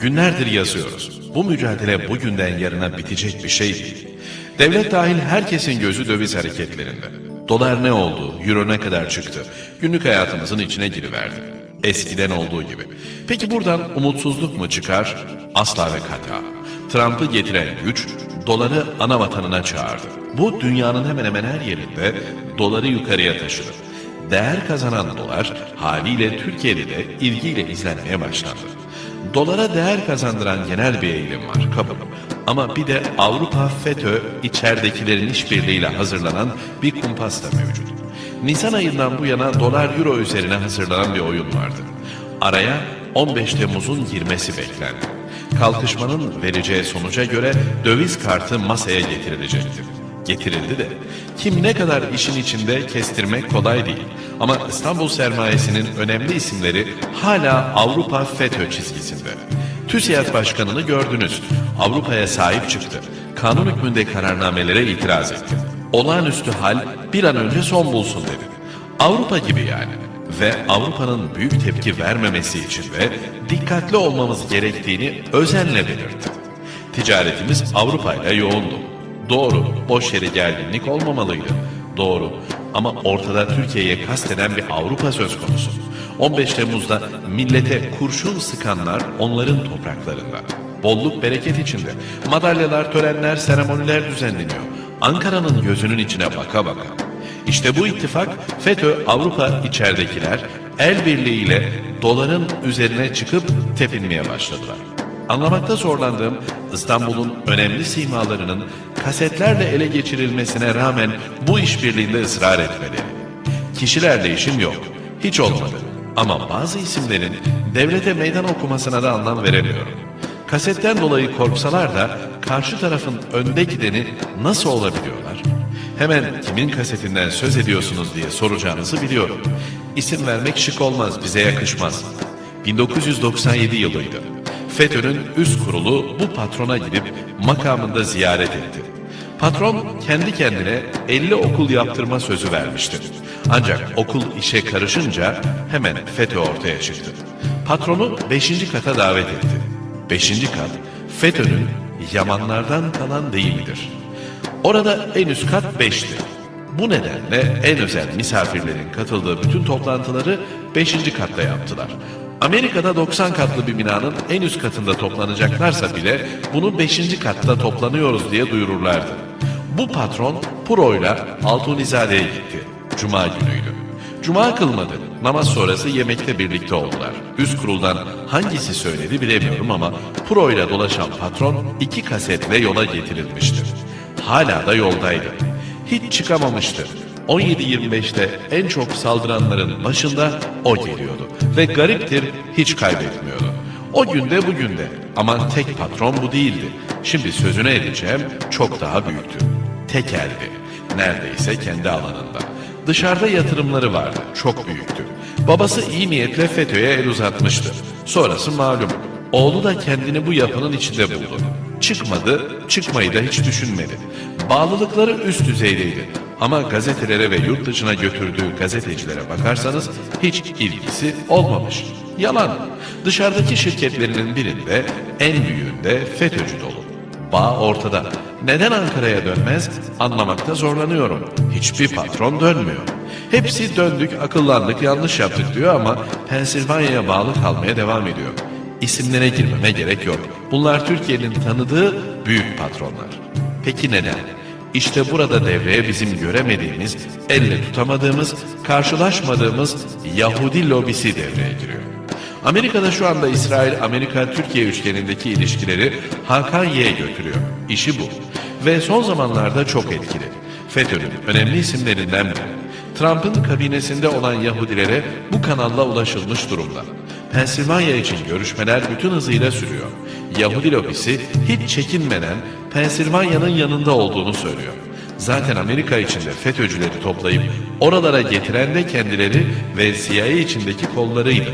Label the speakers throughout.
Speaker 1: Günlerdir yazıyoruz. Bu mücadele bugünden yarına bitecek bir şey değil. Devlet dahil herkesin gözü döviz hareketlerinde. Dolar ne oldu, euro ne kadar çıktı, günlük hayatımızın içine giriverdi. Eskiden olduğu gibi. Peki buradan umutsuzluk mu çıkar? Asla ve kata. Trump'ı getiren güç, doları ana vatanına çağırdı. Bu dünyanın hemen hemen her yerinde doları yukarıya taşıdı. Değer kazanan dolar haliyle Türkiye'de de ilgiyle izlenmeye başlandı. Dolara değer kazandıran genel bir eğilim var kabul. Ama bir de Avrupa FETÖ içeridekilerin işbirliğiyle hazırlanan bir kumpas da mevcut. Nisan ayından bu yana dolar euro üzerine hazırlanan bir oyun vardı. Araya 15 Temmuz'un girmesi beklendi. Kalkışmanın vereceği sonuca göre döviz kartı masaya getirilecekti. Getirildi de kim ne kadar işin içinde kestirmek kolay değil. Ama İstanbul sermayesinin önemli isimleri hala Avrupa FETÖ çizgisinde. TÜSİAD Başkanı'nı gördünüz. Avrupa'ya sahip çıktı. Kanun hükmünde kararnamelere itiraz etti. Olağanüstü hal bir an önce son bulsun dedi. Avrupa gibi yani. Ve Avrupa'nın büyük tepki vermemesi için de dikkatli olmamız gerektiğini özenle belirtti. Ticaretimiz Avrupa ile yoğundu. Doğru, boş yere gerginlik olmamalıydı. Doğru. Ama ortada Türkiye'ye kasteden bir Avrupa söz konusu. 15 Temmuz'da millete kurşun sıkanlar onların topraklarında. Bolluk bereket içinde. Madalyalar, törenler, seremoniler düzenleniyor. Ankara'nın gözünün içine baka baka. İşte bu ittifak FETÖ Avrupa içeridekiler el birliğiyle doların üzerine çıkıp tepinmeye başladılar. Anlamakta zorlandığım İstanbul'un önemli simalarının kasetlerle ele geçirilmesine rağmen bu işbirliğinde ısrar etmeleri. Kişilerle işim yok. Hiç olmadı. Ama bazı isimlerin devlete meydan okumasına da anlam veremiyorum. Kasetten dolayı korksalar da karşı tarafın önde gideni nasıl olabiliyorlar? Hemen kimin kasetinden söz ediyorsunuz diye soracağınızı biliyorum. İsim vermek şık olmaz, bize yakışmaz. 1997 yılıydı. FETÖ'nün üst kurulu bu patrona gidip makamında ziyaret etti. Patron kendi kendine 50 okul yaptırma sözü vermişti. Ancak okul işe karışınca hemen FETÖ ortaya çıktı. Patronu 5. kata davet etti. 5. kat FETÖ'nün yamanlardan kalan deyimidir. Orada en üst kat 5'ti. Bu nedenle en özel misafirlerin katıldığı bütün toplantıları 5. katta yaptılar. Amerika'da 90 katlı bir binanın en üst katında toplanacaklarsa bile bunu 5. katta toplanıyoruz diye duyururlardı. Bu patron Puro'yla Altunizade'ye gitti. Cuma günüydü. Cuma kılmadı. Namaz sonrası yemekte birlikte oldular. Üst kuruldan hangisi söyledi bilemiyorum ama Puro'yla dolaşan patron iki kasetle yola getirilmiştir. Hala da yoldaydı. Hiç çıkamamıştı. 17-25'te en çok saldıranların başında o geliyordu. Ve gariptir hiç kaybetmiyordu. O günde bugün de. Ama tek patron bu değildi. Şimdi sözüne edeceğim çok daha büyüktü. Tekeldi. Neredeyse kendi alanında. Dışarıda yatırımları vardı. Çok büyüktü. Babası iyi niyetle FETÖ'ye el uzatmıştı. Sonrası malum. Oğlu da kendini bu yapının içinde buldu. Çıkmadı, çıkmayı da hiç düşünmedi. Bağlılıkları üst düzeydeydi. Ama gazetelere ve yurt dışına götürdüğü gazetecilere bakarsanız hiç ilgisi olmamış. Yalan. Dışarıdaki şirketlerinin birinde, en büyüğünde FETÖ'cü dolu. Bağ ortada. Neden Ankara'ya dönmez anlamakta zorlanıyorum. Hiçbir patron dönmüyor. Hepsi döndük, akıllandık, yanlış yaptık diyor ama Pensilvanya'ya bağlı kalmaya devam ediyor. İsimlere girmeme gerek yok. Bunlar Türkiye'nin tanıdığı büyük patronlar. Peki neden? İşte burada devreye bizim göremediğimiz, elle tutamadığımız, karşılaşmadığımız Yahudi lobisi devreye giriyor. Amerika'da şu anda İsrail-Amerika-Türkiye üçgenindeki ilişkileri Hakan Y'ye götürüyor. İşi bu. Ve son zamanlarda çok etkili. FETÖ'nün önemli isimlerinden biri. Trump'ın kabinesinde olan Yahudilere bu kanalla ulaşılmış durumda. Pensilvanya için görüşmeler bütün hızıyla sürüyor. Yahudi lobisi hiç çekinmeden Pensilvanya'nın yanında olduğunu söylüyor. Zaten Amerika içinde FETÖ'cüleri toplayıp oralara getiren de kendileri ve CIA içindeki kollarıydı.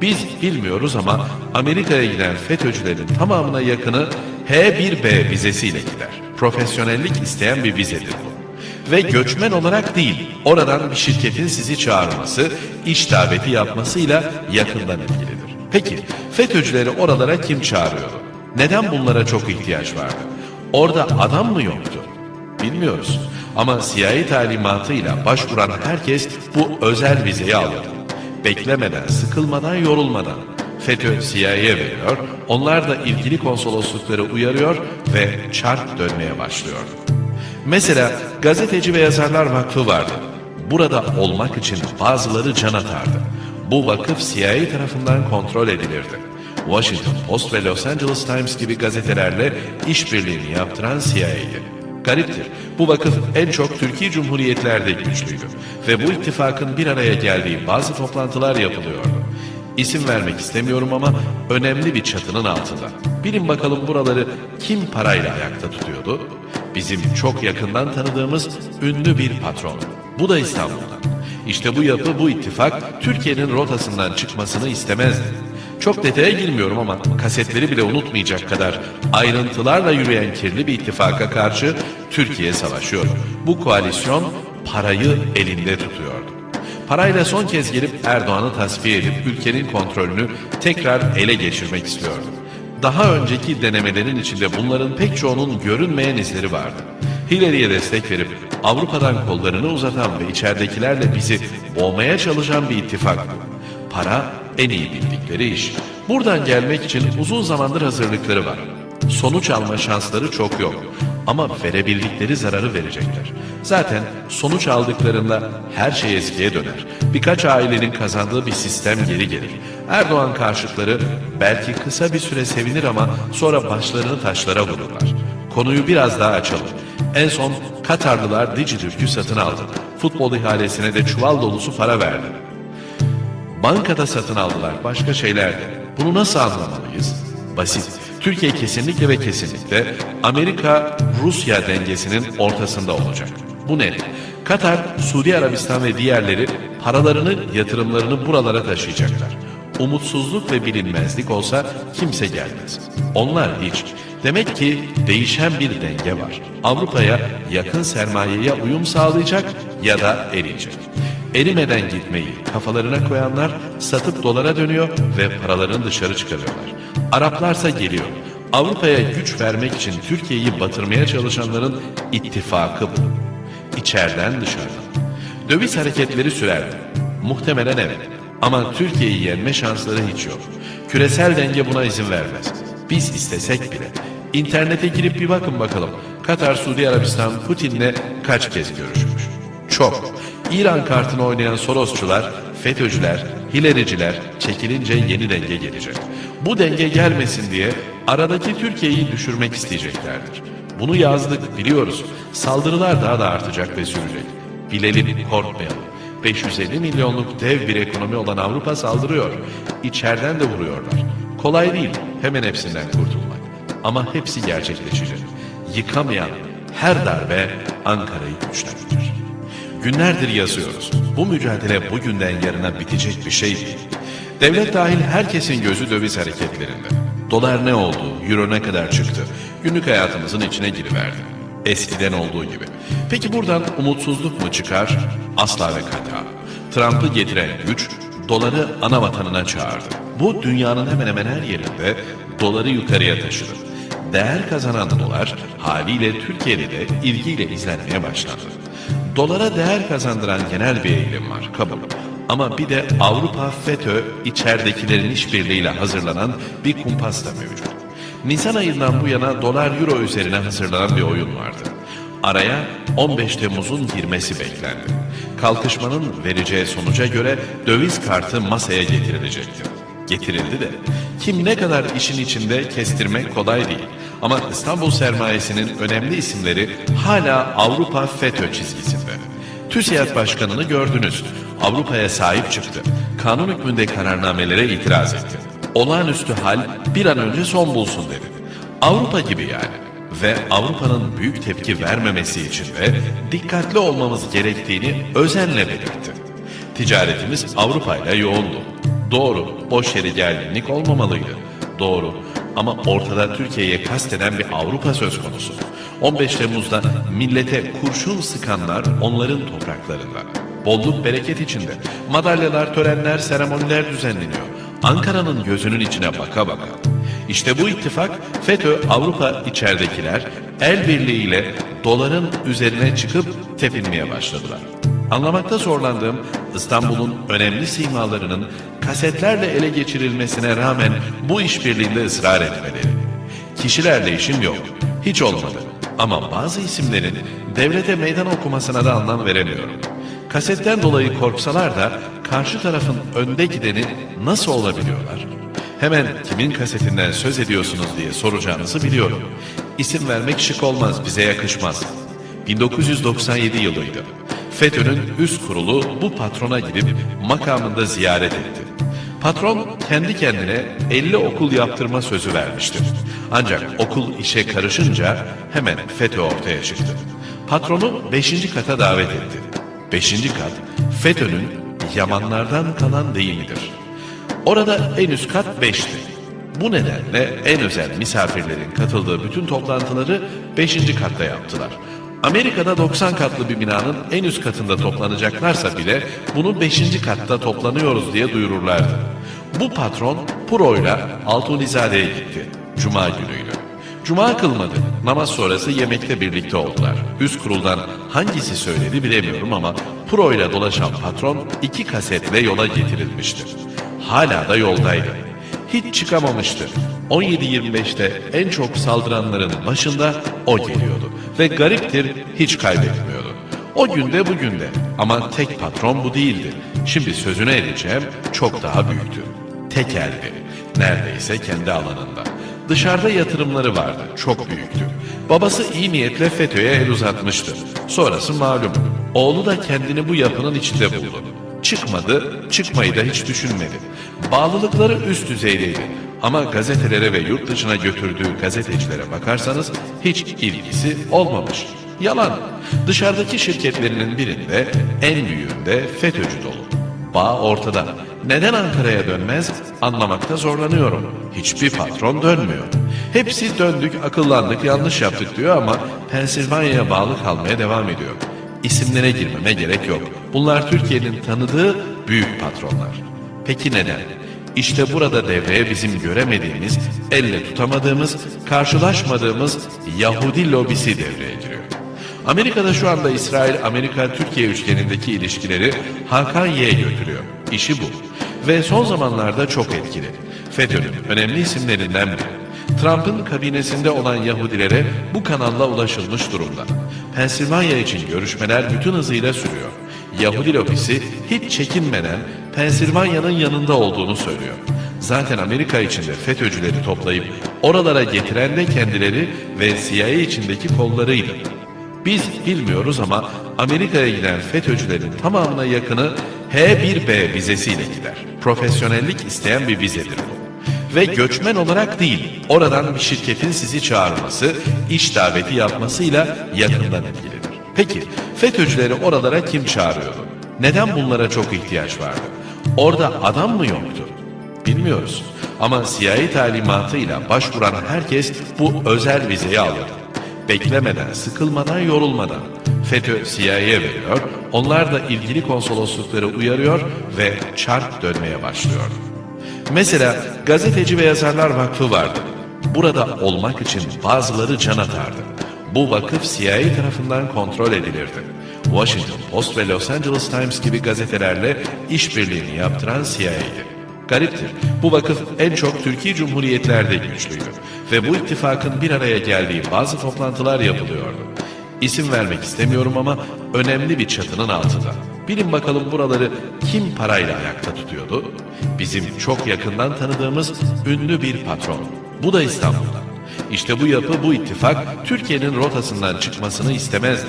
Speaker 1: Biz bilmiyoruz ama Amerika'ya giden FETÖ'cülerin tamamına yakını H1B vizesiyle gider. Profesyonellik isteyen bir vizedir bu. Ve göçmen olarak değil, oradan bir şirketin sizi çağırması, iş daveti yapmasıyla yakından ilgilidir. Peki, FETÖ'cüleri oralara kim çağırıyordu? Neden bunlara çok ihtiyaç vardı? Orada adam mı yoktu? Bilmiyoruz. Ama CIA talimatıyla başvuran herkes bu özel vizeyi alırdı. Beklemeden, sıkılmadan, yorulmadan. FETÖ CIA'ye veriyor, onlar da ilgili konsoloslukları uyarıyor ve çark dönmeye başlıyor. Mesela Gazeteci ve Yazarlar Vakfı vardı. Burada olmak için bazıları can atardı. Bu vakıf CIA tarafından kontrol edilirdi. Washington Post ve Los Angeles Times gibi gazetelerle işbirliğini yaptıran CIA'ydi. Gariptir. Bu vakıf en çok Türkiye Cumhuriyetlerde güçlüydü ve bu ittifakın bir araya geldiği bazı toplantılar yapılıyordu. İsim vermek istemiyorum ama önemli bir çatının altında. Bilin bakalım buraları kim parayla ayakta tutuyordu? Bizim çok yakından tanıdığımız ünlü bir patron. Bu da İstanbul'dan. İşte bu yapı, bu ittifak Türkiye'nin rotasından çıkmasını istemezdi. Çok detaya girmiyorum ama kasetleri bile unutmayacak kadar ayrıntılarla yürüyen kirli bir ittifaka karşı Türkiye savaşıyor. Bu koalisyon parayı elinde tutuyordu. Parayla son kez gelip Erdoğan'ı tasfiye edip ülkenin kontrolünü tekrar ele geçirmek istiyordu. Daha önceki denemelerin içinde bunların pek çoğunun görünmeyen izleri vardı. Hillary'ye destek verip Avrupa'dan kollarını uzatan ve içeridekilerle bizi boğmaya çalışan bir ittifak. Para en iyi bildikleri iş. Buradan gelmek için uzun zamandır hazırlıkları var. Sonuç alma şansları çok yok. Ama verebildikleri zararı verecekler. Zaten sonuç aldıklarında her şey eskiye döner. Birkaç ailenin kazandığı bir sistem geri gelir. Erdoğan karşıtları belki kısa bir süre sevinir ama sonra başlarını taşlara vururlar. Konuyu biraz daha açalım. En son Katarlılar Dijitürk'ü satın aldı. Futbol ihalesine de çuval dolusu para verdi. Bankada satın aldılar, başka şeyler de. Bunu nasıl anlamalıyız? Basit. Türkiye kesinlikle ve kesinlikle Amerika-Rusya dengesinin ortasında olacak. Bu ne? Katar, Suudi Arabistan ve diğerleri paralarını, yatırımlarını buralara taşıyacaklar. Umutsuzluk ve bilinmezlik olsa kimse gelmez. Onlar hiç. Demek ki değişen bir denge var. Avrupa'ya yakın sermayeye uyum sağlayacak ya da eriyecek. Erimeden gitmeyi kafalarına koyanlar satıp dolara dönüyor ve paralarını dışarı çıkarıyorlar. Araplarsa geliyor. Avrupa'ya güç vermek için Türkiye'yi batırmaya çalışanların ittifakı bu. İçeriden dışarıdan. Döviz hareketleri sürerdi. Muhtemelen evet. Ama Türkiye'yi yenme şansları hiç yok. Küresel denge buna izin vermez. Biz istesek bile. İnternete girip bir bakın bakalım. Katar, Suudi Arabistan Putin'le kaç kez görüşmüş? Çok. İran kartını oynayan Sorosçular, FETÖ'cüler, Hilericiler çekilince yeni denge gelecek. Bu denge gelmesin diye aradaki Türkiye'yi düşürmek isteyeceklerdir. Bunu yazdık biliyoruz. Saldırılar daha da artacak ve sürecek. Bilelim, korkmayalım. 550 milyonluk dev bir ekonomi olan Avrupa saldırıyor. İçeriden de vuruyorlar. Kolay değil hemen hepsinden kurtulmak. Ama hepsi gerçekleşecek. Yıkamayan her darbe Ankara'yı güçlendirir. Günlerdir yazıyoruz. Bu mücadele bugünden yarına bitecek bir şey değil. Devlet dahil herkesin gözü döviz hareketlerinde. Dolar ne oldu, euro ne kadar çıktı, günlük hayatımızın içine giriverdi. Eskiden olduğu gibi. Peki buradan umutsuzluk mu çıkar? Asla ve kata. Trump'ı getiren güç, doları ana vatanına çağırdı. Bu dünyanın hemen hemen her yerinde doları yukarıya taşıdı. Değer kazanan dolar haliyle Türkiye'de de ilgiyle izlenmeye başlandı. Dolara değer kazandıran genel bir eğilim var, kabul. Ama bir de Avrupa FETÖ içeridekilerin işbirliğiyle hazırlanan bir kumpas da mevcut. Nisan ayından bu yana dolar euro üzerine hazırlanan bir oyun vardı. Araya 15 Temmuz'un girmesi beklendi. Kalkışmanın vereceği sonuca göre döviz kartı masaya getirilecekti. Getirildi de kim ne kadar işin içinde kestirmek kolay değil. Ama İstanbul sermayesinin önemli isimleri hala Avrupa FETÖ çizgisinde. TÜSİAD Başkanı'nı gördünüz. Avrupa'ya sahip çıktı. Kanun hükmünde kararnamelere itiraz etti. Olağanüstü hal bir an önce son bulsun dedi. Avrupa gibi yani. Ve Avrupa'nın büyük tepki vermemesi için de dikkatli olmamız gerektiğini özenle belirtti. Ticaretimiz Avrupa ile yoğundu. Doğru, boş yere gerginlik olmamalıydı. Doğru ama ortada Türkiye'ye kasteden bir Avrupa söz konusu. 15 Temmuz'da millete kurşun sıkanlar onların topraklarında. Bolluk bereket içinde. Madalyalar, törenler, seremoniler düzenleniyor. Ankara'nın gözünün içine baka baka. İşte bu ittifak FETÖ Avrupa içeridekiler el birliğiyle doların üzerine çıkıp tepinmeye başladılar. Anlamakta zorlandığım İstanbul'un önemli simalarının kasetlerle ele geçirilmesine rağmen bu işbirliğinde ısrar etmeleri. Kişilerle işim yok. Hiç olmadı. Ama bazı isimlerin devlete meydan okumasına da anlam veremiyorum. Kasetten dolayı korksalar da karşı tarafın önde gideni nasıl olabiliyorlar? Hemen kimin kasetinden söz ediyorsunuz diye soracağınızı biliyorum. İsim vermek şık olmaz, bize yakışmaz. 1997 yılıydı. FETÖ'nün üst kurulu bu patrona gidip makamında ziyaret etti. Patron kendi kendine 50 okul yaptırma sözü vermişti. Ancak okul işe karışınca hemen FETÖ ortaya çıktı. Patronu 5. kata davet etti. 5. kat FETÖ'nün Yamanlardan kalan deyimidir. Orada en üst kat 5'ti. Bu nedenle en özel misafirlerin katıldığı bütün toplantıları 5. katta yaptılar. Amerika'da 90 katlı bir binanın en üst katında toplanacaklarsa bile bunu 5. katta toplanıyoruz diye duyururlardı. Bu patron Puro'yla Altunizade'ye gitti. Cuma günüydü. Cuma kılmadı. Namaz sonrası yemekte birlikte oldular. Üst kuruldan hangisi söyledi bilemiyorum ama Pro ile dolaşan patron iki kasetle yola getirilmişti. Hala da yoldaydı. Hiç çıkamamıştı. 17-25'te en çok saldıranların başında o geliyordu. Ve gariptir hiç kaybetmiyordu. O günde bugün de ama tek patron bu değildi. Şimdi sözüne edeceğim çok daha büyüktü. Tekeldi. Neredeyse kendi alanında. Dışarıda yatırımları vardı, çok büyüktü. Babası iyi niyetle FETÖ'ye el uzatmıştı. Sonrası malum. Oğlu da kendini bu yapının içinde buldu. Çıkmadı, çıkmayı da hiç düşünmedi. Bağlılıkları üst düzeydeydi. Ama gazetelere ve yurt dışına götürdüğü gazetecilere bakarsanız hiç ilgisi olmamış. Yalan. Dışarıdaki şirketlerinin birinde, en büyüğünde FETÖ'cü dolu. Bağ ortada. Neden Ankara'ya dönmez anlamakta zorlanıyorum. Hiçbir patron dönmüyor. Hepsi döndük, akıllandık, yanlış yaptık diyor ama Pensilvanya'ya bağlı kalmaya devam ediyor. İsimlere girmeme gerek yok. Bunlar Türkiye'nin tanıdığı büyük patronlar. Peki neden? İşte burada devreye bizim göremediğimiz, elle tutamadığımız, karşılaşmadığımız Yahudi lobisi devreye giriyor. Amerika'da şu anda İsrail-Amerika-Türkiye üçgenindeki ilişkileri Hakan Y'ye götürüyor. İşi bu. Ve son zamanlarda çok etkili. FETÖ'nün önemli isimlerinden biri. Trump'ın kabinesinde olan Yahudilere bu kanalla ulaşılmış durumda. Pensilvanya için görüşmeler bütün hızıyla sürüyor. Yahudi lobisi hiç çekinmeden Pensilvanya'nın yanında olduğunu söylüyor. Zaten Amerika içinde FETÖ'cüleri toplayıp oralara getiren de kendileri ve CIA içindeki kollarıydı. Biz bilmiyoruz ama Amerika'ya giden FETÖ'cülerin tamamına yakını H1B vizesiyle gider. Profesyonellik isteyen bir vizedir bu. Ve göçmen olarak değil, oradan bir şirketin sizi çağırması, iş daveti yapmasıyla yakından ilgilidir. Peki, FETÖ'cüleri oralara kim çağırıyordu? Neden bunlara çok ihtiyaç vardı? Orada adam mı yoktu? Bilmiyoruz. Ama CIA talimatıyla başvuran herkes bu özel vizeyi alırdı. Beklemeden, sıkılmadan, yorulmadan. FETÖ CIA'ye veriyor, onlar da ilgili konsoloslukları uyarıyor ve çark dönmeye başlıyor. Mesela Gazeteci ve Yazarlar Vakfı vardı. Burada olmak için bazıları can atardı. Bu vakıf CIA tarafından kontrol edilirdi. Washington Post ve Los Angeles Times gibi gazetelerle işbirliğini yaptıran CIA'ydi. Gariptir. Bu vakıf en çok Türkiye Cumhuriyetlerde güçlüydü. Ve bu ittifakın bir araya geldiği bazı toplantılar yapılıyordu. İsim vermek istemiyorum ama önemli bir çatının altında. Bilin bakalım buraları kim parayla ayakta tutuyordu? Bizim çok yakından tanıdığımız ünlü bir patron. Bu da İstanbul'dan. İşte bu yapı, bu ittifak Türkiye'nin rotasından çıkmasını istemezdi.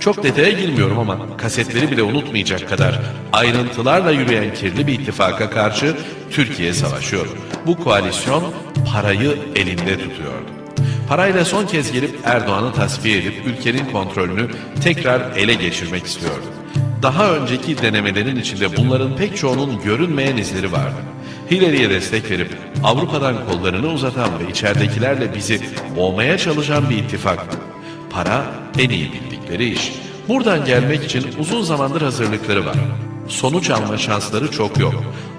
Speaker 1: Çok detaya girmiyorum ama kasetleri bile unutmayacak kadar ayrıntılarla yürüyen kirli bir ittifaka karşı Türkiye savaşıyor. Bu koalisyon parayı elinde tutuyordu. Parayla son kez gelip Erdoğan'ı tasfiye edip ülkenin kontrolünü tekrar ele geçirmek istiyordu. Daha önceki denemelerin içinde bunların pek çoğunun görünmeyen izleri vardı. Hillary'ye destek verip Avrupa'dan kollarını uzatan ve içeridekilerle bizi boğmaya çalışan bir ittifaktı. Para en iyi bildikleri iş. Buradan gelmek için uzun zamandır hazırlıkları var. Sonuç alma şansları çok yok.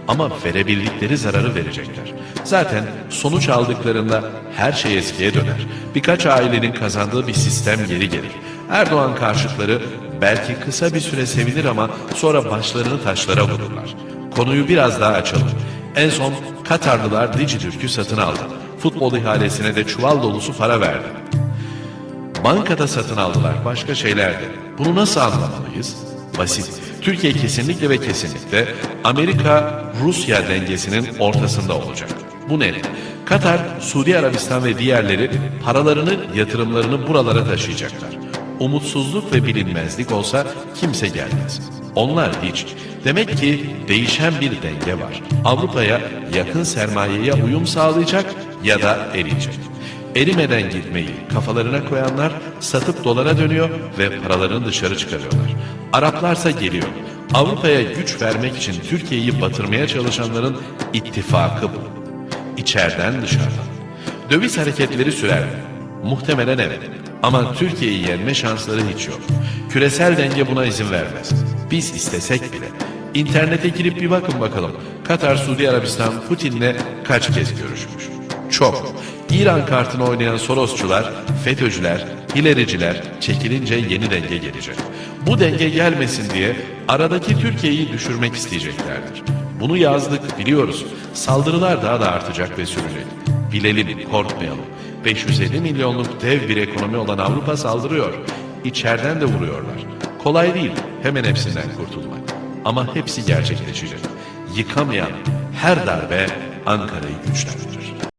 Speaker 1: Ama verebildikleri zararı verecekler. Zaten sonuç aldıklarında her şey eskiye döner. Birkaç ailenin kazandığı bir sistem geri gelir. Erdoğan karşıtları belki kısa bir süre sevinir ama sonra başlarını taşlara vururlar. Konuyu biraz daha açalım. En son Katarlılar Dijitürk'ü satın aldı. Futbol ihalesine de çuval dolusu para verdi. Bankada satın aldılar, başka şeyler de. Bunu nasıl anlamalıyız? Basit. Türkiye kesinlikle ve kesinlikle Amerika-Rusya dengesinin ortasında olacak. Bu ne? Katar, Suudi Arabistan ve diğerleri paralarını, yatırımlarını buralara taşıyacaklar. Umutsuzluk ve bilinmezlik olsa kimse gelmez. Onlar hiç. Demek ki değişen bir denge var. Avrupa'ya yakın sermayeye uyum sağlayacak ya da eriyecek. Erimeden gitmeyi kafalarına koyanlar satıp dolara dönüyor ve paralarını dışarı çıkarıyorlar. Araplarsa geliyor. Avrupa'ya güç vermek için Türkiye'yi batırmaya çalışanların ittifakı bu. İçeriden dışarıdan. Döviz hareketleri sürer mi? Muhtemelen evet. Ama Türkiye'yi yenme şansları hiç yok. Küresel denge buna izin vermez. Biz istesek bile. İnternete girip bir bakın bakalım. Katar, Suudi Arabistan Putin'le kaç kez görüşmüş? Çok. İran kartını oynayan Sorosçular, FETÖ'cüler, hilericiler çekilince yeni denge gelecek. Bu denge gelmesin diye aradaki Türkiye'yi düşürmek isteyeceklerdir. Bunu yazdık biliyoruz. Saldırılar daha da artacak ve sürecek. Bilelim, korkmayalım. 550 milyonluk dev bir ekonomi olan Avrupa saldırıyor. İçeriden de vuruyorlar. Kolay değil hemen hepsinden kurtulmak. Ama hepsi gerçekleşecek. Yıkamayan her darbe Ankara'yı güçlendirir.